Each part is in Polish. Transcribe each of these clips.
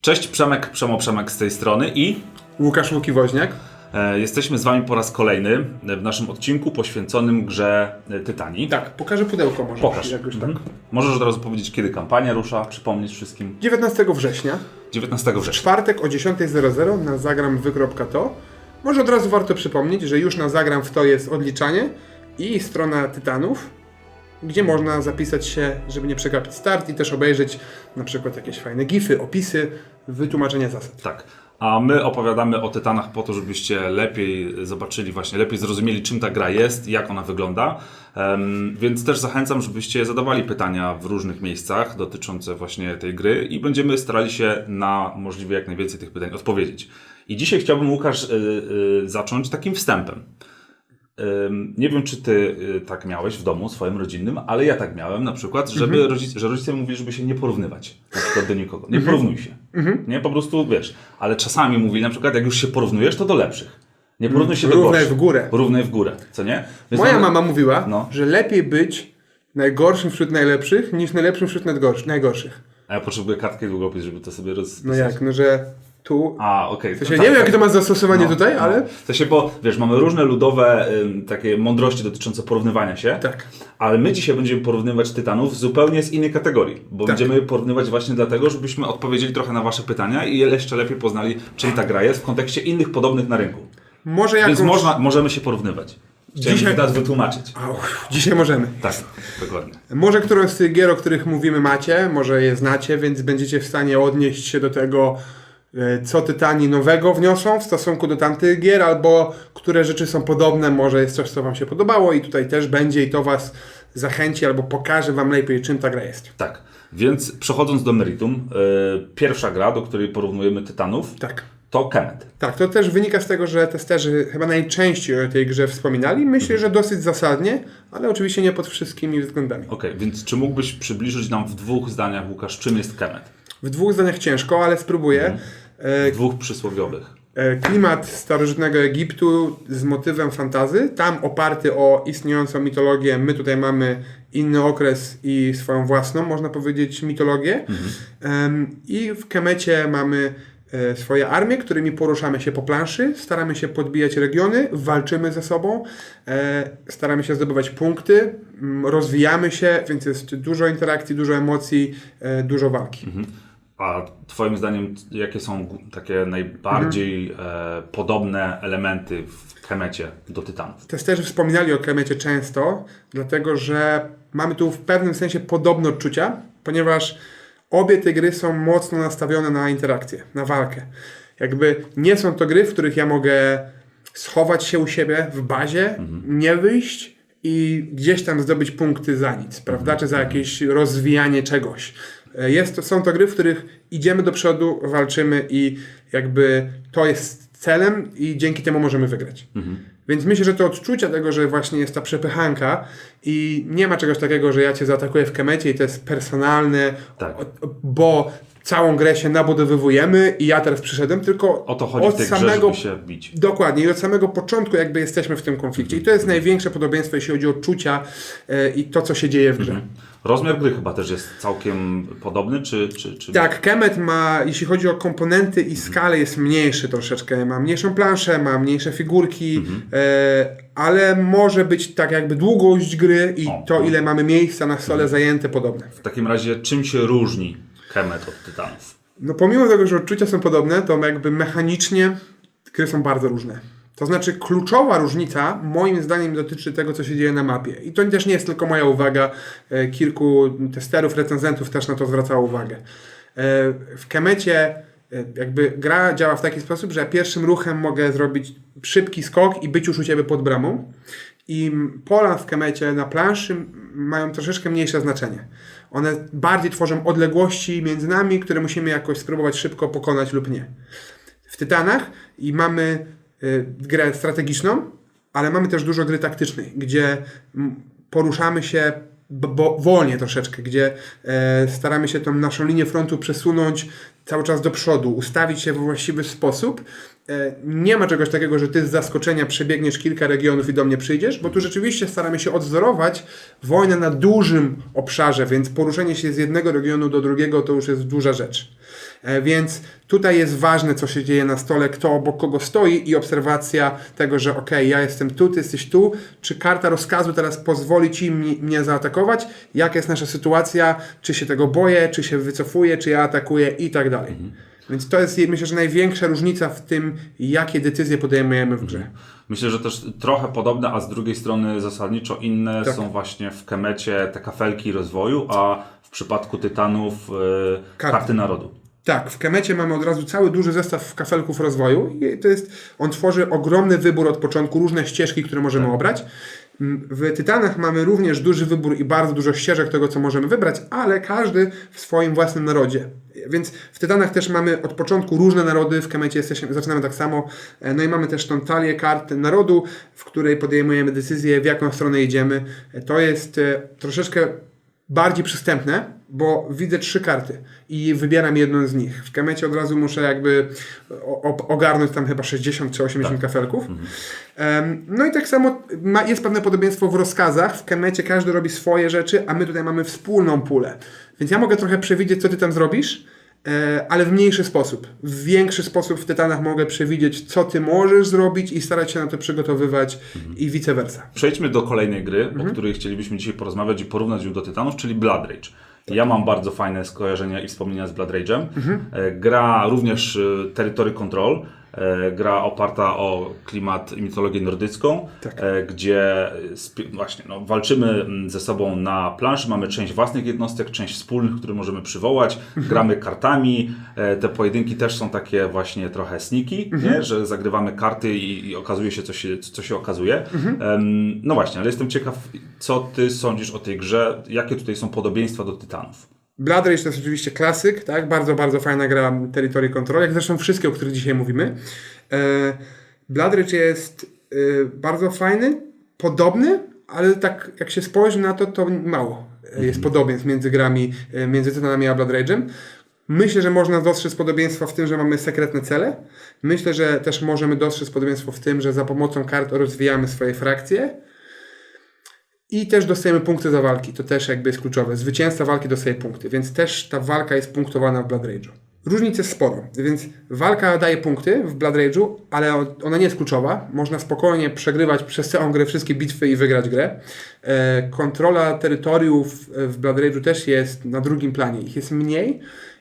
Cześć, Przemek, Przemo Przemek z tej strony i Łukasz Łuki-Woźniak. e, jesteśmy z Wami po raz kolejny w naszym odcinku poświęconym grze e, Tytanii. Tak, pokażę pudełko może. Pokaż. Jak już tak. Mhm. Możesz od razu powiedzieć, kiedy kampania rusza, przypomnieć wszystkim. 19 września, 19 września. czwartek o 10.00 na zagramwy.to. Może od razu warto przypomnieć, że już na zagram w to jest odliczanie i strona Tytanów, gdzie można zapisać się, żeby nie przegapić start i też obejrzeć na przykład jakieś fajne gify, opisy, wytłumaczenia zasad. Tak. A my opowiadamy o Tytanach po to, żebyście lepiej zobaczyli, właśnie lepiej zrozumieli, czym ta gra jest jak ona wygląda. Em, więc też zachęcam, żebyście zadawali pytania w różnych miejscach dotyczące właśnie tej gry i będziemy starali się na możliwie jak najwięcej tych pytań odpowiedzieć. I dzisiaj chciałbym, Łukasz, y, y, zacząć takim wstępem. Nie wiem, czy ty y, tak miałeś w domu swoim rodzinnym, ale ja tak miałem na przykład, żeby rodzice, że rodzice mówili, żeby się nie porównywać na przykład do nikogo. Nie porównuj się. Nie, po prostu wiesz. Ale czasami mówili na przykład, jak już się porównujesz, to do lepszych. Nie porównuj się do Równaj gorszych. w górę. Równaj w górę, co nie? Więc Moja mamy- mama mówiła, No. że lepiej być najgorszym wśród najlepszych, niż najlepszym wśród najgorsz- najgorszych. A ja potrzebuję kartkę i długopis, żeby to sobie roz... No jak, no że tu... A, okej. To się tak, nie wiem, tak. jakie to ma zastosowanie No, tutaj, no. ale... To się, bo wiesz, mamy różne ludowe takie mądrości dotyczące porównywania się. Tak. Ale my dzisiaj będziemy porównywać tytanów zupełnie z innej kategorii, bo Tak. będziemy porównywać właśnie dlatego, żebyśmy odpowiedzieli trochę na Wasze pytania i jeszcze lepiej poznali, czym ta gra jest w kontekście innych podobnych na rynku. Może Więc jakąś... można, możemy się porównywać. Chciałem Dzisiaj- teraz wytłumaczyć. Au, dzisiaj możemy. Tak, dokładnie. Może którąś z tych gier, o których mówimy macie, może je znacie, więc będziecie w stanie odnieść się do tego, co Tytani nowego wniosą w stosunku do tamtych gier, albo które rzeczy są podobne, może jest coś, co wam się podobało i tutaj też będzie i to was zachęci, albo pokaże wam lepiej, czym ta gra jest. Tak. Więc przechodząc do meritum, yy, pierwsza gra, do której porównujemy tytanów, Tak. to Kemet. Tak, to też wynika z tego, że testerzy chyba najczęściej o tej grze wspominali. Myślę, że dosyć zasadnie, ale oczywiście nie pod wszystkimi względami. Okej, więc czy mógłbyś przybliżyć nam w dwóch zdaniach, Łukasz, czym jest Kemet? W dwóch zdaniach ciężko, ale spróbuję. E, W dwóch przysłowiowych. E, Klimat starożytnego Egiptu z motywem fantazy, tam oparty o istniejącą mitologię. My tutaj mamy inny okres i swoją własną, można powiedzieć, mitologię. Em, I w Kemecie mamy e, swoje armie, którymi poruszamy się po planszy, staramy się podbijać regiony, walczymy ze sobą, e, staramy się zdobywać punkty, m, rozwijamy się, więc jest dużo interakcji, dużo emocji, e, dużo walki. A Twoim zdaniem, jakie są takie najbardziej e, podobne elementy w Kemecie do Tytanów? Testerzy wspominali o Kemecie często, dlatego że mamy tu w pewnym sensie podobne odczucia, ponieważ obie te gry są mocno nastawione na interakcję, na walkę. Jakby nie są to gry, w których ja mogę schować się u siebie w bazie, nie wyjść i gdzieś tam zdobyć punkty za nic, prawda? Czy za jakieś rozwijanie czegoś. E, Jest to, są to gry, w których idziemy do przodu, walczymy i jakby to jest celem i dzięki temu możemy wygrać. Więc myślę, że to odczucia tego, że właśnie jest ta przepychanka i nie ma czegoś takiego, że ja cię zaatakuję w kemecie i to jest personalne, Tak. bo całą grę się nabudowywujemy i ja teraz przyszedłem, tylko O to chodzi od w tej grze, samego żeby się bić. Dokładnie, i od samego początku jakby jesteśmy w tym konflikcie. I to jest największe podobieństwo, jeśli chodzi o odczucia e, i to, co się dzieje w grze. Rozmiar gry chyba też jest całkiem podobny, czy... czy, czy... Tak, Kemet ma, jeśli chodzi o komponenty i skalę, jest mniejszy troszeczkę. Ma mniejszą planszę, ma mniejsze figurki, e, ale może być tak jakby długość gry i O, to, no. ile mamy miejsca na stole zajęte, podobne. W takim razie, czym się różni Kemet od? No pomimo tego, że odczucia są podobne, to jakby mechanicznie gry są bardzo różne. To znaczy kluczowa różnica moim zdaniem dotyczy tego, co się dzieje na mapie. I to też nie jest tylko moja uwaga. E, Kilku testerów, recenzentów też na to zwracało uwagę. E, W Kemecie e, jakby gra działa w taki sposób, że pierwszym ruchem mogę zrobić szybki skok i być już u Ciebie pod bramą. I pola w Kemecie na planszy mają troszeczkę mniejsze znaczenie. One bardziej tworzą odległości między nami, które musimy jakoś spróbować szybko pokonać lub nie. W Tytanach i mamy y, grę strategiczną, ale mamy też dużo gry taktycznej, gdzie poruszamy się wolnie troszeczkę, gdzie e, staramy się tą naszą linię frontu przesunąć cały czas do przodu, ustawić się w właściwy sposób. E, nie ma czegoś takiego, że ty z zaskoczenia przebiegniesz kilka regionów i do mnie przyjdziesz, bo tu rzeczywiście staramy się odwzorować wojnę na dużym obszarze, więc poruszenie się z jednego regionu do drugiego to już jest duża rzecz. E, Więc tutaj jest ważne, co się dzieje na stole, kto obok kogo stoi i obserwacja tego, że ok, ja jestem tu, ty jesteś tu, czy karta rozkazu teraz pozwoli ci mnie zaatakować, jaka jest nasza sytuacja, czy się tego boję, czy się wycofuję, czy ja atakuję? I tak dalej. Więc to jest myślę, że największa różnica w tym, jakie decyzje podejmujemy w grze. Myślę, że też trochę podobne, a z drugiej strony zasadniczo inne Tak. są właśnie w Kemecie te kafelki rozwoju, a w przypadku Tytanów e, Karty. karty narodu. Tak, w Kemecie mamy od razu cały duży zestaw kafelków rozwoju i to jest, on tworzy ogromny wybór od początku, różne ścieżki, które możemy obrać. W Tytanach mamy również duży wybór i bardzo dużo ścieżek tego, co możemy wybrać, ale każdy w swoim własnym narodzie. Więc w Tytanach też mamy od początku różne narody, w Kemecie jesteśmy, zaczynamy tak samo. E, No i mamy też tą talię kart narodu, w której podejmujemy decyzję, w jaką stronę jedziemy. E, To jest e, troszeczkę bardziej przystępne, bo widzę trzy karty i wybieram jedną z nich. W Kemecie od razu muszę jakby ogarnąć tam chyba 60 czy 80 kafelków. Em, No i tak samo ma, jest pewne podobieństwo w rozkazach. W Kemecie każdy robi swoje rzeczy, a my tutaj mamy wspólną pulę. Więc ja mogę trochę przewidzieć, co ty tam zrobisz, ale w mniejszy sposób. W większy sposób w Tytanach mogę przewidzieć, co ty możesz zrobić i starać się na to przygotowywać i vice versa. Przejdźmy do kolejnej gry, Mhm. o której chcielibyśmy dzisiaj porozmawiać i porównać ją do Tytanów, czyli Blood Rage. Ja mam bardzo fajne skojarzenia i wspomnienia z Blood Rage'em. Mhm. E, Gra również e, Territory Control. E, Gra oparta o klimat i mitologię nordycką, Tak. e, gdzie właśnie no, walczymy mm, ze sobą na planszy. Mamy część własnych jednostek, część wspólnych, które możemy przywołać. Mhm. Gramy kartami. E, Te pojedynki też są takie właśnie trochę sneaky, Mhm. nie? że zagrywamy karty i, i okazuje się, co się, co się okazuje. Mhm. No właśnie, ale jestem ciekaw, co ty sądzisz o tej grze? Jakie tutaj są podobieństwa do Tytanów? Blood Rage to jest oczywiście klasyk, tak? Bardzo, bardzo fajna gra Territory Control, jak zresztą wszystkie, o których dzisiaj mówimy. E, Blood Rage jest e, bardzo fajny, podobny, ale tak jak się spojrzy na to, to mało e, jest podobieństw między grami, e, między Tytanami a Blood Rage'em. Myślę, że można dostrzec podobieństwa w tym, że mamy sekretne cele. Myślę, że też możemy dostrzec podobieństwo w tym, że za pomocą kart rozwijamy swoje frakcje. I też dostajemy punkty za walki. To też jakby jest kluczowe. Zwycięzca walki dostaje punkty, więc też ta walka jest punktowana w Blood Rage'u. Różnic jest sporo, więc walka daje punkty w Blood Rage'u, ale ona nie jest kluczowa. Można spokojnie przegrywać przez całą grę wszystkie bitwy i wygrać grę. E, kontrola terytoriów w Blood Rage'u też jest na drugim planie. Ich jest mniej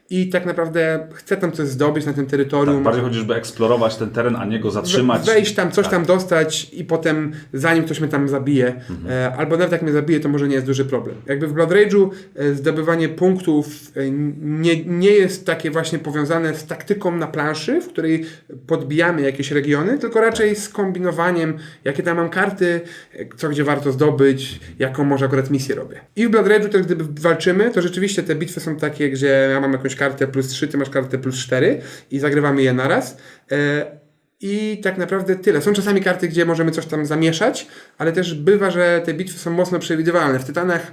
i tak naprawdę chcę tam coś zdobyć na tym terytorium. Tak, bardziej chodzi, żeby eksplorować ten teren, a nie go zatrzymać. Wejść tam, coś Tak. tam dostać i potem zanim ktoś mnie tam zabije, Mhm. e, albo nawet jak mnie zabije, to może nie jest duży problem. Jakby w Blood Rage'u e, zdobywanie punktów e, nie, nie jest takie właśnie powiązane z taktyką na planszy, w której podbijamy jakieś regiony, tylko raczej z kombinowaniem, jakie tam mam karty, co gdzie warto zdobyć, jaką może akurat misję robię. I w Blood Rage'u też gdyby walczymy, to rzeczywiście te bitwy są takie, gdzie ja mam jakąś kartę plus 3, ty masz kartę plus 4 i zagrywamy je naraz. E, i tak naprawdę tyle. Są czasami karty, gdzie możemy coś tam zamieszać, ale też bywa, że te bitwy są mocno przewidywalne. W Tytanach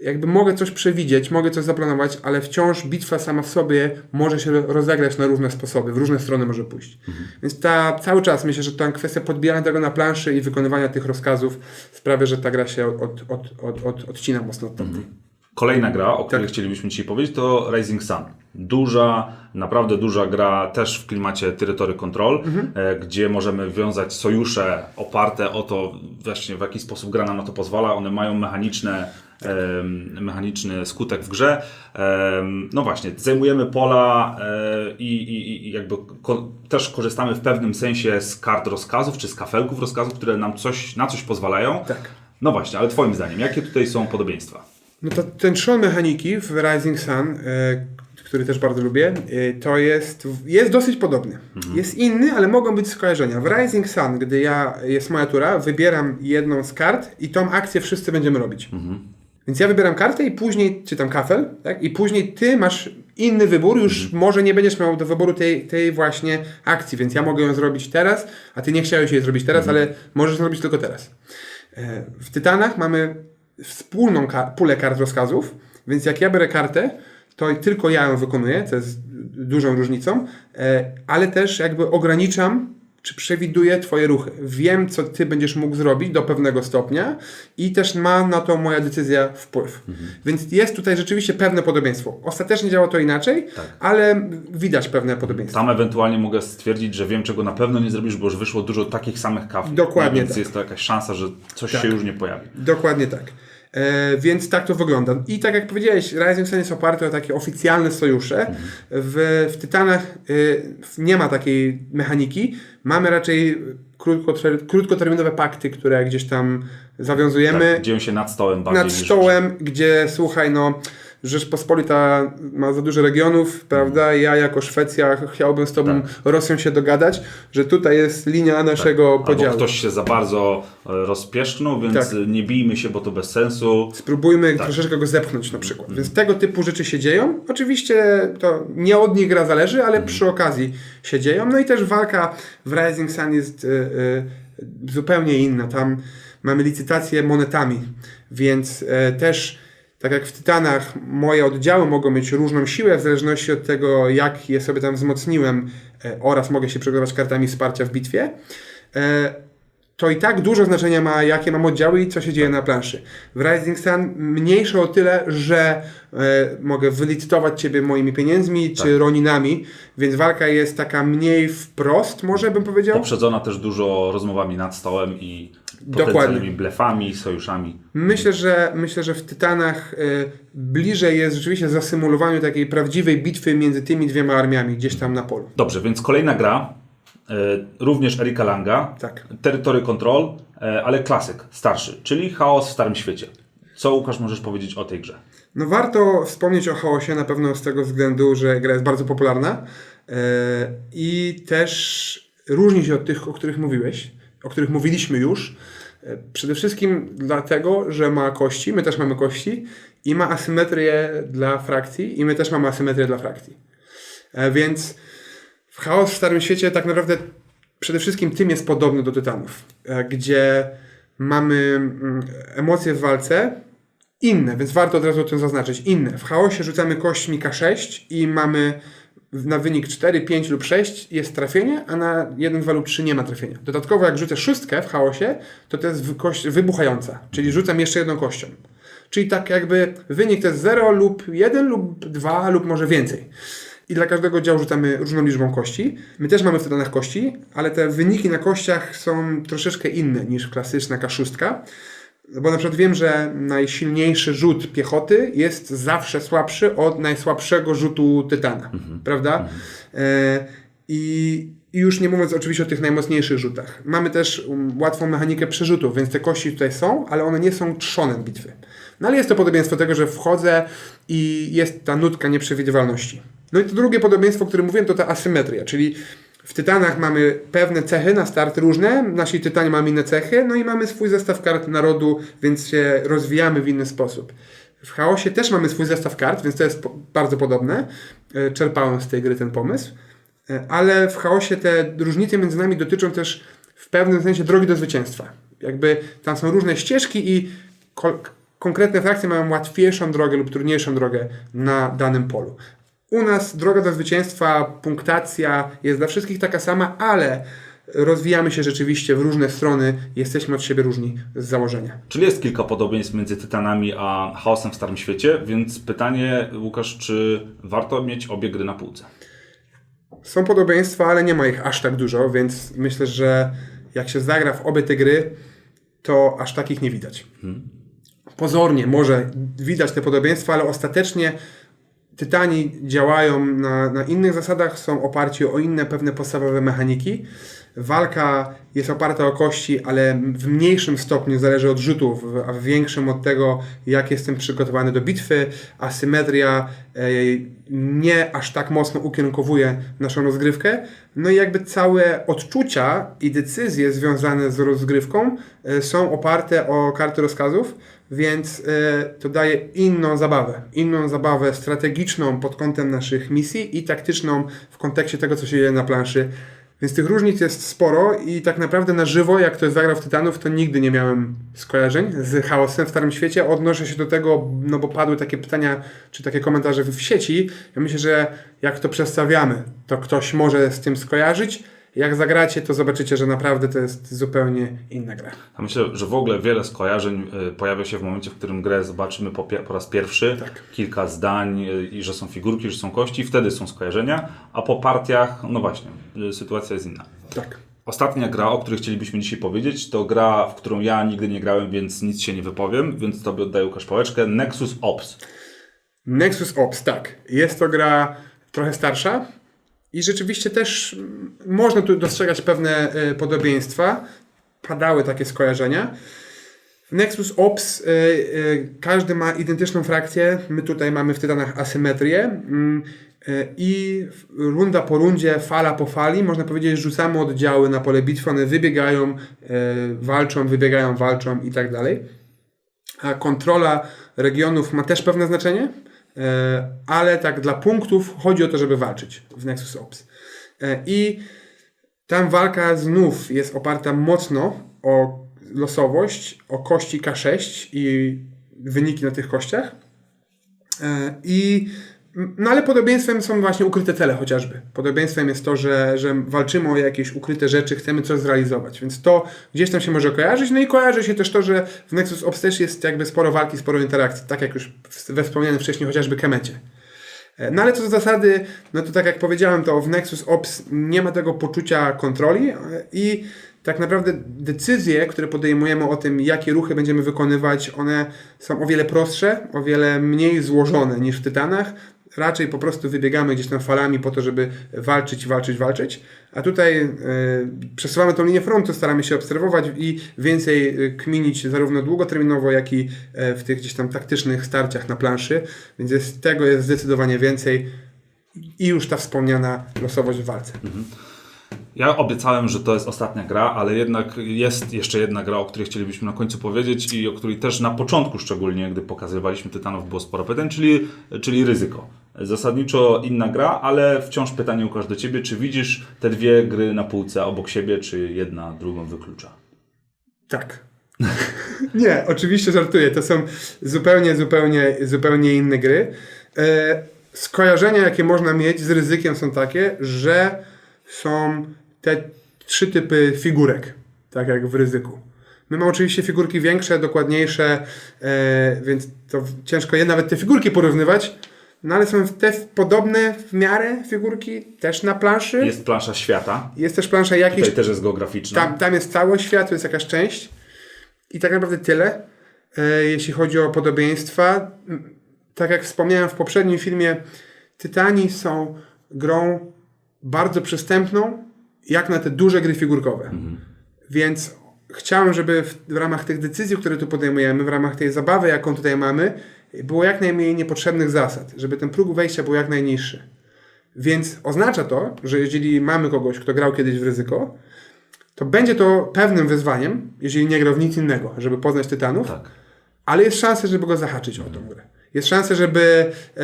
jakby mogę coś przewidzieć, mogę coś zaplanować, ale wciąż bitwa sama w sobie może się ro- rozegrać na różne sposoby, w różne strony może pójść. Więc ta cały czas myślę, że ta kwestia podbijania tego na planszy i wykonywania tych rozkazów sprawia, że ta gra się od, od, od, od, od, odcina mocno od tamtej. Kolejna gra, o Tak. której chcielibyśmy dzisiaj powiedzieć, to Rising Sun. Duża, naprawdę duża gra, też w klimacie Territory Control, Mhm. e, gdzie możemy wiązać sojusze oparte o to, właśnie w jaki sposób gra nam na to pozwala. One mają mechaniczne, mechaniczny skutek w grze. No właśnie, zajmujemy pola e, i, i, i jakby ko- też korzystamy w pewnym sensie z kart rozkazów, czy z kafelków rozkazów, które nam coś, na coś pozwalają. Tak. No właśnie, ale Twoim zdaniem, jakie tutaj są podobieństwa? No to ten trzon mechaniki w Rising Sun, e, który też bardzo lubię, e, to jest, jest dosyć podobny. Jest inny, ale mogą być skojarzenia. W Rising Sun, gdy ja, jest moja tura, wybieram jedną z kart i tą akcję wszyscy będziemy robić. Więc ja wybieram kartę i później czytam kafel, tak? I później ty masz inny wybór, już może nie będziesz miał do wyboru tej, tej właśnie akcji, więc ja mogę ją zrobić teraz, a ty nie chciałeś jej zrobić teraz, ale możesz zrobić tylko teraz. E, W Tytanach mamy wspólną pulę kart rozkazów, więc jak ja biorę kartę, to tylko ja ją wykonuję, co jest dużą różnicą, e, ale też jakby ograniczam czy przewiduję Twoje ruchy. Wiem, co Ty będziesz mógł zrobić do pewnego stopnia i też ma na to moja decyzja wpływ. Więc jest tutaj rzeczywiście pewne podobieństwo. Ostatecznie działa to inaczej, ale widać pewne podobieństwo. Tam ewentualnie mogę stwierdzić, że wiem, czego na pewno nie zrobisz, bo już wyszło dużo takich samych kaw. Dokładnie Więc tak. jest to jakaś szansa, że coś Tak. się już nie pojawi. Dokładnie tak. E, więc tak to wygląda. I tak jak powiedziałeś, Rising Sun jest oparty o takie oficjalne sojusze. W, w Tytanach y, nie ma takiej mechaniki. Mamy raczej krótkoter- krótkoterminowe pakty, które gdzieś tam zawiązujemy Tak, dzieją się nad stołem bardziej nad niż stołem, gdzie słuchaj, no Rzeczpospolita ma za dużo regionów, prawda? Ja jako Szwecja chciałbym z tobą Rosją się dogadać, że tutaj jest linia naszego Albo podziału. ktoś się za bardzo e, rozpieszknął, więc Tak. nie bijmy się, bo to bez sensu. Spróbujmy Tak. troszeczkę go zepchnąć na przykład. Więc tego typu rzeczy się dzieją. Oczywiście to nie od nich gra zależy, ale przy okazji się dzieją. No i też walka w Rising Sun jest y, y, zupełnie inna. Tam mamy licytację monetami, więc y, też tak jak w Tytanach moje oddziały mogą mieć różną siłę w zależności od tego, jak je sobie tam wzmocniłem y, oraz mogę się przygotować kartami wsparcia w bitwie. Y, to i tak dużo znaczenia ma, jakie mam oddziały i co się dzieje na planszy. W Rising Sun mniejsze o tyle, że e, mogę wylicytować Ciebie moimi pieniędzmi czy roninami, więc walka jest taka mniej wprost, może bym powiedział. Poprzedzona też dużo rozmowami nad stołem i Dokładnie. blefami, sojuszami. Myślę, że myślę, że w Tytanach e, bliżej jest rzeczywiście zasymulowaniu takiej prawdziwej bitwy między tymi dwiema armiami gdzieś tam na polu. Dobrze, więc kolejna gra, e, również Erika Langa, Tak. Territory Control, e, ale klasyk, starszy, czyli Chaos w Starym Świecie. Co Łukasz możesz powiedzieć o tej grze? No warto wspomnieć o chaosie na pewno z tego względu, że gra jest bardzo popularna e, i też różni się od tych, o których mówiłeś, o których mówiliśmy już. E, Przede wszystkim dlatego, że ma kości, my też mamy kości i ma asymetrię dla frakcji i my też mamy asymetrię dla frakcji. E, Więc w chaos w Starym Świecie tak naprawdę przede wszystkim tym jest podobny do Tytanów, e, gdzie mamy mm, emocje w walce inne, więc warto od razu o tym zaznaczyć. Inne. W chaosie rzucamy kośćmi K6 i mamy na wynik 4, 5 lub 6 jest trafienie, a na 1, 2 lub 3 nie ma trafienia. Dodatkowo jak rzucę szóstkę w chaosie, to to jest kość wybuchająca, czyli rzucam jeszcze jedną kością. Czyli tak jakby wynik to jest 0 lub 1 lub 2 lub może więcej. I dla każdego działu rzucamy różną liczbą kości. My też mamy w Tytanach kości, ale te wyniki na kościach są troszeczkę inne niż klasyczna K6. Bo na przykład wiem, że najsilniejszy rzut piechoty jest zawsze słabszy od najsłabszego rzutu tytana, prawda? E, I, I już nie mówiąc oczywiście o tych najmocniejszych rzutach. Mamy też um, łatwą mechanikę przerzutów, więc te kości tutaj są, ale one nie są trzonem bitwy. No ale jest to podobieństwo tego, że wchodzę i jest ta nutka nieprzewidywalności. No i to drugie podobieństwo, o którym mówiłem, to ta asymetria, czyli w Tytanach mamy pewne cechy na start różne, nasi Tytanie mamy inne cechy, no i mamy swój zestaw kart narodu, więc się rozwijamy w inny sposób. W chaosie też mamy swój zestaw kart, więc to jest bardzo podobne. E, Czerpałem z tej gry ten pomysł. E, Ale w chaosie te różnice między nami dotyczą też w pewnym sensie drogi do zwycięstwa. Jakby tam są różne ścieżki i ko- konkretne frakcje mają łatwiejszą drogę lub trudniejszą drogę na danym polu. U nas droga do zwycięstwa, punktacja jest dla wszystkich taka sama, ale rozwijamy się rzeczywiście w różne strony, jesteśmy od siebie różni z założenia. Czyli jest kilka podobieństw między Tytanami a Chaosem w Starym Świecie, więc pytanie, Łukasz, czy warto mieć obie gry na półce? Są podobieństwa, ale nie ma ich aż tak dużo, więc myślę, że jak się zagra w obie te gry, to aż takich nie widać. Pozornie może widać te podobieństwa, ale ostatecznie Tytani działają na, na innych zasadach, są oparci o inne pewne podstawowe mechaniki. Walka jest oparta o kości, ale w mniejszym stopniu zależy od rzutów, a w większym od tego, jak jestem przygotowany do bitwy. Asymetria nie aż tak mocno ukierunkowuje naszą rozgrywkę. No i jakby całe odczucia i decyzje związane z rozgrywką e, są oparte o karty rozkazów, więc e, to daje inną zabawę. Inną zabawę strategiczną pod kątem naszych misji i taktyczną w kontekście tego, co się dzieje na planszy. Więc tych różnic jest sporo i tak naprawdę na żywo, jak ktoś zagrał w Tytanów, to nigdy nie miałem skojarzeń z chaosem w Starym Świecie. Odnoszę się do tego, no bo padły takie pytania, czy takie komentarze w sieci. Ja myślę, że jak to przedstawiamy, to ktoś może z tym skojarzyć. Jak zagracie, to zobaczycie, że naprawdę to jest zupełnie inna gra. A myślę, że w ogóle wiele skojarzeń y, pojawia się w momencie, w którym grę zobaczymy po, po raz pierwszy. Tak. Kilka zdań y, i że są figurki, że są kości, wtedy są skojarzenia, a po partiach, no właśnie, y, sytuacja jest inna. Tak. Ostatnia gra, o której chcielibyśmy dzisiaj powiedzieć, to gra, w którą ja nigdy nie grałem, więc nic się nie wypowiem, więc tobie oddaję Łukasz pałeczkę. Nexus Ops. Nexus Ops, tak. Jest to gra trochę starsza i rzeczywiście też mm, można tu dostrzegać pewne e, podobieństwa. Padały takie skojarzenia. W Nexus Ops e, e, każdy ma identyczną frakcję. My tutaj mamy w Tytanach asymetrię. mm, I runda po rundzie, fala po fali, można powiedzieć, rzucamy oddziały na pole bitwy, one wybiegają, walczą, wybiegają, walczą i tak dalej. A kontrola regionów ma też pewne znaczenie, ale tak dla punktów chodzi o to, żeby walczyć w Nexus Ops. E, I tam walka znów jest oparta mocno o losowość, o kości K6 i wyniki na tych kościach. E, I no ale podobieństwem są właśnie ukryte cele chociażby. Podobieństwem jest to, że, że walczymy o jakieś ukryte rzeczy, chcemy coś zrealizować, więc to gdzieś tam się może kojarzyć. No i kojarzy się też to, że w Nexus Ops też jest jakby sporo walki, sporo interakcji, tak jak już we wspomnianym wcześniej chociażby Kemecie. E, No ale co do zasady, no to tak jak powiedziałem, to w Nexus Ops nie ma tego poczucia kontroli e, i tak naprawdę decyzje, które podejmujemy o tym, jakie ruchy będziemy wykonywać, one są o wiele prostsze, o wiele mniej złożone niż w Tytanach. Raczej po prostu wybiegamy gdzieś tam falami po to, żeby walczyć, walczyć, walczyć. A tutaj e, przesuwamy tą linię frontu, staramy się obserwować i więcej e, kminić zarówno długoterminowo, jak i e, w tych gdzieś tam taktycznych starciach na planszy. Więc jest, tego jest zdecydowanie więcej i już ta wspomniana losowość w walce. Ja obiecałem, że to jest ostatnia gra, ale jednak jest jeszcze jedna gra, o której chcielibyśmy na końcu powiedzieć i o której też na początku szczególnie, gdy pokazywaliśmy Tytanów, było sporo pytań, czyli, czyli ryzyko. Zasadniczo inna gra, ale wciąż pytanie Łukasz do Ciebie, czy widzisz te dwie gry na półce obok siebie, czy jedna drugą wyklucza? Tak. Nie, oczywiście żartuję. To są zupełnie, zupełnie, zupełnie inne gry. E, skojarzenia, jakie można mieć z ryzykiem, są takie, że są te trzy typy figurek, tak jak w ryzyku. My mamy oczywiście figurki większe, dokładniejsze, e, więc to ciężko je nawet te figurki porównywać. No ale są te podobne w miarę figurki też na planszy. Jest, Jest plansza świata, też plansza jakiejś tutaj też jest geograficzna. tam, tam jest cały świat, to jest jakaś część. I tak naprawdę tyle, e, jeśli chodzi o podobieństwa. Tak jak wspomniałem w poprzednim filmie, Tytani są grą bardzo przystępną, jak na te duże gry figurkowe. Więc chciałem, żeby w, w ramach tych decyzji, które tu podejmujemy, w ramach tej zabawy, jaką tutaj mamy, było jak najmniej niepotrzebnych zasad, żeby ten próg wejścia był jak najniższy. Więc oznacza to, że jeżeli mamy kogoś, kto grał kiedyś w ryzyko, to będzie to pewnym wyzwaniem, jeżeli nie grał w nic innego, żeby poznać Tytanów, Tak. ale jest szansa, żeby go zahaczyć o tą grę. Jest szansa, żeby e,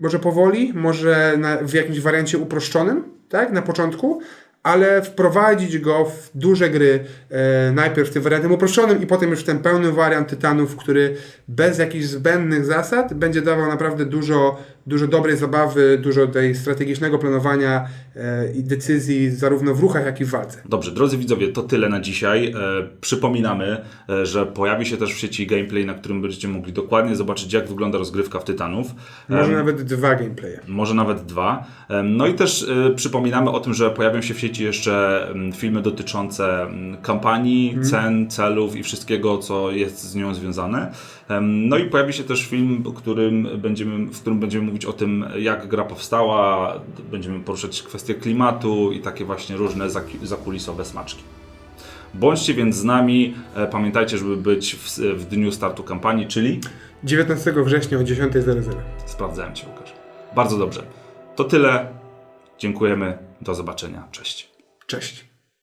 może powoli, może na, w jakimś wariancie uproszczonym, tak, na początku, ale wprowadzić go w duże gry, e, najpierw tym wariantem uproszczonym i potem już w ten pełny wariant Tytanów, który bez jakichś zbędnych zasad będzie dawał naprawdę dużo, dużo dobrej zabawy, dużo tej strategicznego planowania e, i decyzji zarówno w ruchach, jak i w walce. Dobrze, drodzy widzowie, to tyle na dzisiaj. E, przypominamy, e, że pojawi się też w sieci gameplay, na którym będziecie mogli dokładnie zobaczyć, jak wygląda rozgrywka w Tytanów. Może nawet dwa gameplaye. może nawet dwa. No i też przypominamy o tym, że pojawią się w sieci jeszcze filmy dotyczące kampanii, cen, celów i wszystkiego, co jest z nią związane. No i pojawi się też film, którym będziemy, w którym będziemy mówić o tym, jak gra powstała, będziemy poruszać kwestie klimatu i takie właśnie różne zakulisowe smaczki. Bądźcie więc z nami. E, Pamiętajcie, żeby być w, w dniu startu kampanii, czyli 19 września o 10.00. Sprawdzałem Cię, Łukasz. Bardzo dobrze. To tyle. Dziękujemy. Do zobaczenia. Cześć. Cześć.